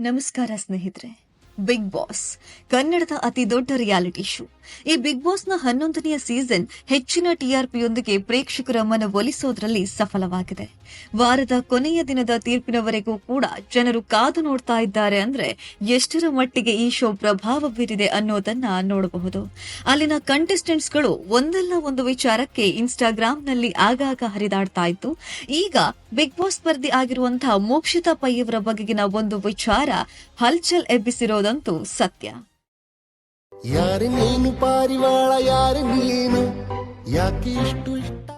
ನಮಸ್ಕಾರ ಸ್ನೇಹಿತರೆ. Bigg Boss. ಕನ್ನಡದ ಅತಿ ದೊಡ್ಡ ರಿಯಾಲಿಟಿ ಶೋ ಈ ಬಿಗ್ ಬಾಸ್ನ ಹನ್ನೊಂದನೆಯ ಸೀಸನ್ ಹೆಚ್ಚಿನ ಟಿಆರ್ಪಿಯೊಂದಿಗೆ ಪ್ರೇಕ್ಷಕರ ಮನ ಒಲಿಸೋದ್ರಲ್ಲಿ ಸಫಲವಾಗಿದೆ. ವಾರದ ಕೊನೆಯ ದಿನದ ತೀರ್ಪಿನವರೆಗೂ ಕೂಡ ಜನರು ಕಾದು ನೋಡ್ತಾ ಇದ್ದಾರೆ ಅಂದ್ರೆ ಎಷ್ಟರ ಮಟ್ಟಿಗೆ ಈ ಶೋ ಪ್ರಭಾವ ಬೀರಿದೆ ಅನ್ನೋದನ್ನ ನೋಡಬಹುದು. ಅಲ್ಲಿನ ಕಂಟೆಸ್ಟೆಂಟ್ಸ್ಗಳು ಒಂದಲ್ಲ ಒಂದು ವಿಚಾರಕ್ಕೆ ಇನ್ಸ್ಟಾಗ್ರಾಂನಲ್ಲಿ ಆಗಾಗ ಹರಿದಾಡ್ತಾ ಇತ್ತು ಈಗ ಬಿಗ್ ಬಾಸ್ ಸ್ಪರ್ಧಿ ಆಗಿರುವಂತಹ ಮೋಕ್ಷಿತಾ ಪೈಯವರ ಬಗೆಗಿನ ಒಂದು ವಿಚಾರ ಹಲ್ಚಲ್ ಎಬ್ಬಿಸಿರೋದಂತೂ ಸತ್ಯ. ಪಾರಿವಾಳ ನೀನು ಯಾಕೆ ಇಷ್ಟು ಇಷ್ಟ?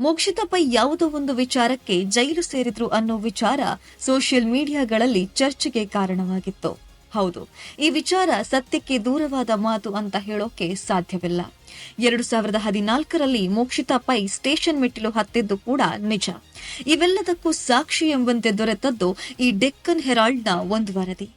ಮೋಕ್ಷಿತ ಪೈ ಯಾವುದೋ ಒಂದು ವಿಚಾರಕ್ಕೆ ಜೈಲು ಸೇರಿದ್ರು ಅನ್ನೋ ವಿಚಾರ ಸೋಷಿಯಲ್ ಮೀಡಿಯಾಗಳಲ್ಲಿ ಚರ್ಚೆಗೆ ಕಾರಣವಾಗಿತ್ತು. ಹೌದು ಈ ವಿಚಾರ ಸತ್ಯಕ್ಕೆ ದೂರವಾದ ಮಾತು ಅಂತ ಹೇಳೋಕೆ ಸಾಧ್ಯವಿಲ್ಲ. ಎರಡು ಸಾವಿರದ ಹದಿನಾಲ್ಕರಲ್ಲಿ ಮೋಕ್ಷಿತಾ ಪೈ ಸ್ಟೇಷನ್ ಮೆಟ್ಟಿಲು ಹತ್ತಿದ್ದು ಕೂಡ ನಿಜ. ಇವೆಲ್ಲದಕ್ಕೂ ಸಾಕ್ಷಿ ಎಂಬಂತೆ ದೊರೆತದ್ದು ಈ ಡೆಕ್ಕನ್ ಹೆರಾಲ್ಡ್ನ ಒಂದು ವರದಿ.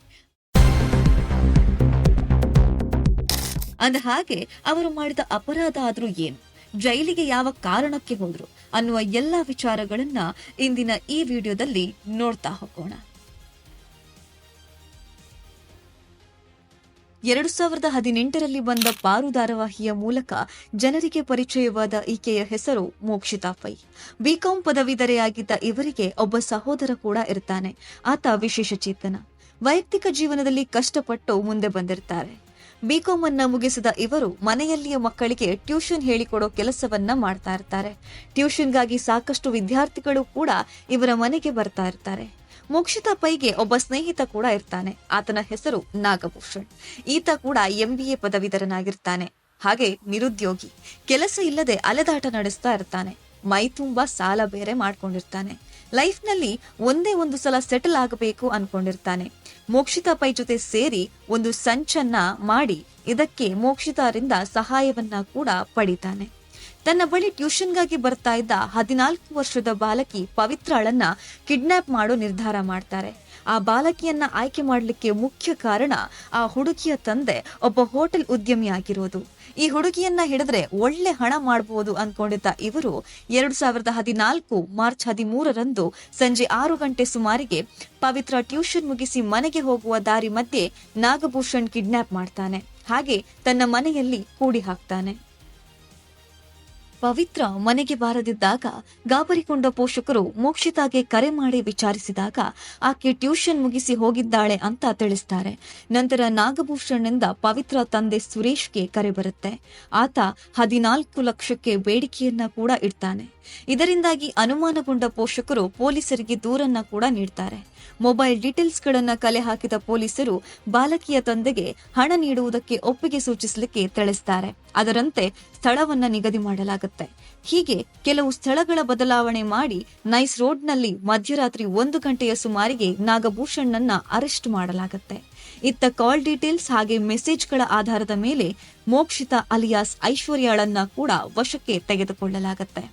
ಅಂದ ಹಾಗೆ ಅವರು ಮಾಡಿದ ಅಪರಾಧ ಆದರೂ ಏನು? ಜೈಲಿಗೆ ಯಾವ ಕಾರಣಕ್ಕೆ ಹೋದ್ರು ಅನ್ನುವ ಎಲ್ಲ ವಿಚಾರಗಳನ್ನ ಇಂದಿನ ಈ ವಿಡಿಯೋದಲ್ಲಿ ನೋಡ್ತಾ ಹೋಗೋಣ. ಎರಡು ಸಾವಿರದ ಹದಿನೆಂಟರಲ್ಲಿ ಬಂದ ಪಾರು ಧಾರಾವಾಹಿಯ ಮೂಲಕ ಜನರಿಗೆ ಪರಿಚಯವಾದ ಈಕೆಯ ಹೆಸರು ಮೋಕ್ಷಿತಾ ಪೈ. ಬಿಕಾಂ ಪದವೀಧರೆಯಾಗಿದ್ದ ಇವರಿಗೆ ಒಬ್ಬ ಸಹೋದರ ಕೂಡ ಇರ್ತಾನೆ. ಆತ ವಿಶೇಷ ಚೇತನ ವೈಯಕ್ತಿಕ ಜೀವನದಲ್ಲಿ ಕಷ್ಟಪಟ್ಟು ಮುಂದೆ ಬಂದಿರ್ತಾರೆ. ಬಿಕಾಂ ಅನ್ನ ಮುಗಿಸಿದ ಇವರು ಮನೆಯಲ್ಲಿಯ ಮಕ್ಕಳಿಗೆ ಟ್ಯೂಷನ್ ಹೇಳಿಕೊಡೋ ಕೆಲಸವನ್ನ ಮಾಡ್ತಾ ಇರ್ತಾರೆ. ಟ್ಯೂಷನ್ಗಾಗಿ ಸಾಕಷ್ಟು ವಿದ್ಯಾರ್ಥಿಗಳು ಕೂಡ ಇವರ ಮನೆಗೆ ಬರ್ತಾ ಇರ್ತಾರೆ. ಮೋಕ್ಷಿತಾ ಪೈಗೆ ಒಬ್ಬ ಸ್ನೇಹಿತ ಕೂಡ ಇರ್ತಾನೆ. ಆತನ ಹೆಸರು ನಾಗಭೂಷಣ್. ಈತ ಕೂಡ ಎಂಬಿಎ ಪದವೀಧರನಾಗಿರ್ತಾನೆ. ಹಾಗೆ ನಿರುದ್ಯೋಗಿ. ಕೆಲಸ ಇಲ್ಲದೆ ಅಲೆದಾಟ ನಡೆಸ್ತಾ ಇರ್ತಾನೆ. ಮೈ ತುಂಬಾ ಸಾಲ ಬೇರೆ ಮಾಡ್ಕೊಂಡಿರ್ತಾನೆ. ಲೈಫ್ನಲ್ಲಿ ಒಂದೇ ಒಂದು ಸಲ ಸೆಟಲ್ ಆಗಬೇಕು ಅನ್ಕೊಂಡಿರ್ತಾನೆ. ಮೋಕ್ಷಿತಾ ಪೈ ಜೊತೆ ಸೇರಿ ಒಂದು ಸಂಚನ್ನ ಮಾಡಿ ಇದಕ್ಕೆ ಮೋಕ್ಷಿತಾರಿಂದ ಸಹಾಯವನ್ನ ಕೂಡ ಪಡಿತಾನೆ. ತನ್ನ ಬಳಿ ಟ್ಯೂಷನ್ಗಾಗಿ ಬರ್ತಾ ಇದ್ದ ಹದಿನಾಲ್ಕು ವರ್ಷದ ಬಾಲಕಿ ಪವಿತ್ರಾಳನ್ನ ಕಿಡ್ನಾಪ್ ಮಾಡೋ ನಿರ್ಧಾರ ಮಾಡ್ತಾರೆ. ಆ ಬಾಲಕಿಯನ್ನ ಆಯ್ಕೆ ಮಾಡಲಿಕ್ಕೆ ಮುಖ್ಯ ಕಾರಣ ಆ ಹುಡುಗಿಯ ತಂದೆ, ಒಬ್ಬ ಹೋಟೆಲ್ ಉದ್ಯಮಿ ಆಗಿರೋದು. ಈ ಹುಡುಗಿಯನ್ನ ಹಿಡಿದ್ರೆ ಒಳ್ಳೆ ಹಣ ಮಾಡಬಹುದು ಅನ್ಕೊಂಡಿದ್ದ ಇವರು ಎರಡು ಸಾವಿರದ ಹದಿನಾಲ್ಕು ಮಾರ್ಚ್ ಹದಿಮೂರರಂದು ಸಂಜೆ ಆರು ಗಂಟೆ ಸುಮಾರಿಗೆ ಪವಿತ್ರ ಟ್ಯೂಷನ್ ಮುಗಿಸಿ ಮನೆಗೆ ಹೋಗುವ ದಾರಿ ಮಧ್ಯೆ ನಾಗಭೂಷಣ್ ಕಿಡ್ನಾಪ್ ಮಾಡ್ತಾನೆ. ಹಾಗೆ ತನ್ನ ಮನೆಯಲ್ಲಿ ಕೂಡಿ ಹಾಕ್ತಾನೆ. ಪವಿತ್ರ ಮನೆಗೆ ಬಾರದಿದ್ದಾಗ ಗಾಬರಿಗೊಂಡ ಪೋಷಕರು ಮೋಕ್ಷಿತಾಗೆ ಕರೆ ಮಾಡಿ ವಿಚಾರಿಸಿದಾಗ ಆಕೆ ಟ್ಯೂಷನ್ ಮುಗಿಸಿ ಹೋಗಿದ್ದಾಳೆ ಅಂತ ತಿಳಿಸ್ತಾರೆ. ನಂತರ ನಾಗಭೂಷಣ್ನಿಂದ ಪವಿತ್ರ ತಂದೆ ಸುರೇಶ್ಗೆ ಕರೆ ಬರುತ್ತೆ. ಆತ ಹದಿನಾಲ್ಕು ಲಕ್ಷಕ್ಕೆ ಬೇಡಿಕೆಯನ್ನ ಕೂಡ ಇಡ್ತಾನೆ. ಇದರಿಂದಾಗಿ ಅನುಮಾನಗೊಂಡ ಪೋಷಕರು ಪೊಲೀಸರಿಗೆ ದೂರನ್ನ ಕೂಡ ನೀಡ್ತಾರೆ. ಮೊಬೈಲ್ ಡೀಟೇಲ್ಸ್ ಗಳನ್ನ ಕಲೆ ಹಾಕಿದ ಪೊಲೀಸರು ಬಾಲಕಿಯ ತಂದೆಗೆ ಹಣ ನೀಡುವುದಕ್ಕೆ ಒಪ್ಪಿಗೆ ಸೂಚಿಸಲಿಕ್ಕೆ ತಿಳಿಸ್ತಾರೆ. ಅದರಂತೆ ಸ್ಥಳವನ್ನ ನಿಗದಿ ಮಾಡಲಾಗುತ್ತೆ ಹೀಗೆ ಕೆಲವು ಸ್ಥಳಗಳ ಬದಲಾವಣೆ ಮಾಡಿ ನೈಸ್ ರೋಡ್ನಲ್ಲಿ ಮಧ್ಯರಾತ್ರಿ ಒಂದು ಗಂಟೆಯ ಸುಮಾರಿಗೆ ನಾಗಭೂಷಣ್ಣನ್ನ ಅರೆಸ್ಟ್ ಮಾಡಲಾಗುತ್ತೆ. ಇತ್ತ ಕಾಲ್ ಡೀಟೇಲ್ಸ್ ಹಾಗೆ ಮೆಸೇಜ್ಗಳ ಆಧಾರದ ಮೇಲೆ ಮೋಕ್ಷಿತಾ ಅಲಿಯಾಸ್ ಐಶ್ವರ್ಯಾಳನ್ನ ಕೂಡ ವಶಕ್ಕೆ ತೆಗೆದುಕೊಳ್ಳಲಾಗುತ್ತೆ.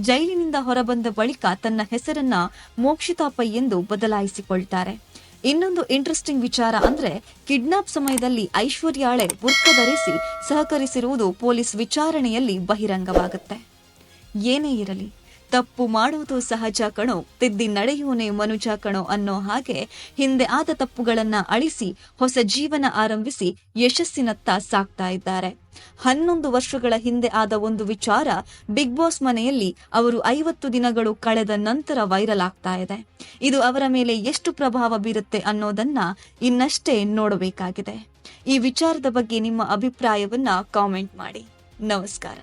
ಜೈಲಿನಿಂದ ಹೊರಬಂದ ಬಳಿಕ ತನ್ನ ಹೆಸರನ್ನ ಮೋಕ್ಷಿತಾ ಎಂದು ಬದಲಾಯಿಸಿಕೊಳ್ತಾರೆ. ಇನ್ನೊಂದು ಇಂಟ್ರೆಸ್ಟಿಂಗ್ ವಿಚಾರ ಅಂದ್ರೆ ಕಿಡ್ನಾಪ್ ಸಮಯದಲ್ಲಿ ಐಶ್ವರ್ಯಾಳೆ ಬುರ್ಕ ಧರಿಸಿ ಸಹಕರಿಸಿರುವುದು ಪೊಲೀಸ್ ವಿಚಾರಣೆಯಲ್ಲಿ ಬಹಿರಂಗವಾಗುತ್ತೆ. ಏನೇ ಇರಲಿ. ತಪ್ಪು ಮಾಡುವುದು ಸಹಜ ಕಣೋ, ತಿದ್ದಿ ನಡೆಯುವನೇ ಮನುಜ ಕಣೋ ಅನ್ನೋ ಹಾಗೆ ಹಿಂದೆ ಆದ ತಪ್ಪುಗಳನ್ನ ಅಳಿಸಿ, ಹೊಸ ಜೀವನ ಆರಂಭಿಸಿ ಯಶಸ್ಸಿನತ್ತ ಸಾಕ್ತಾ ಇದ್ದಾರೆ. ಹನ್ನೊಂದು ವರ್ಷಗಳ ಹಿಂದೆ ಆದ ಒಂದು ವಿಚಾರ ಬಿಗ್ ಬಾಸ್ ಮನೆಯಲ್ಲಿ ಅವರು ಐವತ್ತು ದಿನಗಳು ಕಳೆದ ನಂತರ ವೈರಲ್ ಆಗ್ತಾ ಇದೆ. ಇದು ಅವರ ಮೇಲೆ ಎಷ್ಟು ಪ್ರಭಾವ ಬೀರುತ್ತೆ ಅನ್ನೋದನ್ನ ಇನ್ನಷ್ಟೇ ನೋಡಬೇಕಾಗಿದೆ. ಈ ವಿಚಾರದ ಬಗ್ಗೆ ನಿಮ್ಮ ಅಭಿಪ್ರಾಯವನ್ನ ಕಾಮೆಂಟ್ ಮಾಡಿ. ನಮಸ್ಕಾರ.